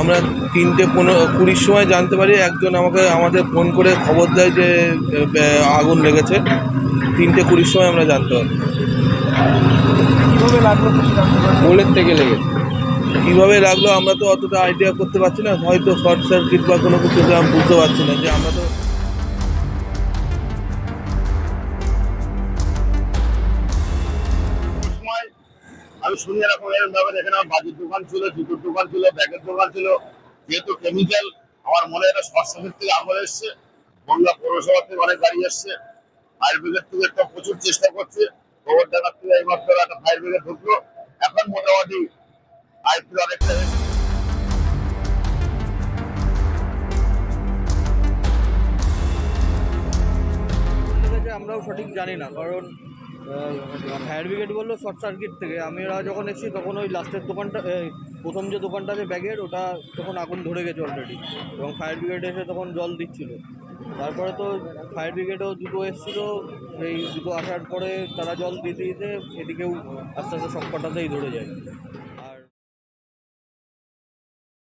আমরা তিনটে পনেরো কুড়ির সময় জানতে পারি একজন আমাকে আমাদের ফোন করে খবর দেয় যে আগুন লেগেছে। তিনটে কুড়ির সময় আমরা জানতে পারি। মোলের থেকে লেগেছে। কীভাবে লাগল আমরা তো অতটা আইডিয়া করতে পারছি না। হয়তো শর্ট সার্কিট বা কোনো কিছু আমি বুঝতে পারছি না যে আমরা তো আমি শুনি এরকম এরকম ব্যাপার এখানে আমার বাজির দোকান ছিল, জুতোর দোকান ছিল, ব্যাগের দোকান ছিল, যেহেতু কেমিক্যাল আমার মনে হয় শর্ট সার্কিট থেকে আগুন এসছে বনগা পৌরসভা থেকে অনেক গাড়ি এসছে ফায়ার ব্রিগেড থেকে একটা প্রচুর চেষ্টা করছে, খবর দেখার থেকে এইমাত্র একটা ফায়ার ব্রিগেড ঢুকলো, এখন মোটামুটি আইপি অনেকটা। আমরাও সঠিক জানি না, কারণ ফায়ার ব্রিগেড বলল শর্ট সার্কিট থেকে। আমরা যখন এসেছি তখন ওই লাস্টের দোকানটা প্রথম যে দোকানটা আছে ব্যাগের, ওটা তখন আগুন ধরে গেছে অলরেডি এবং ফায়ার ব্রিগেড এসে তখন জল দিচ্ছিল। তারপরে তো ফায়ার ব্রিগেডও দুটো এসেছিল, এই দুটো আসার পরে তারা জল দিতে দিতে এদিকেও আস্তে আস্তে সব কটাতেই ধরে যায়।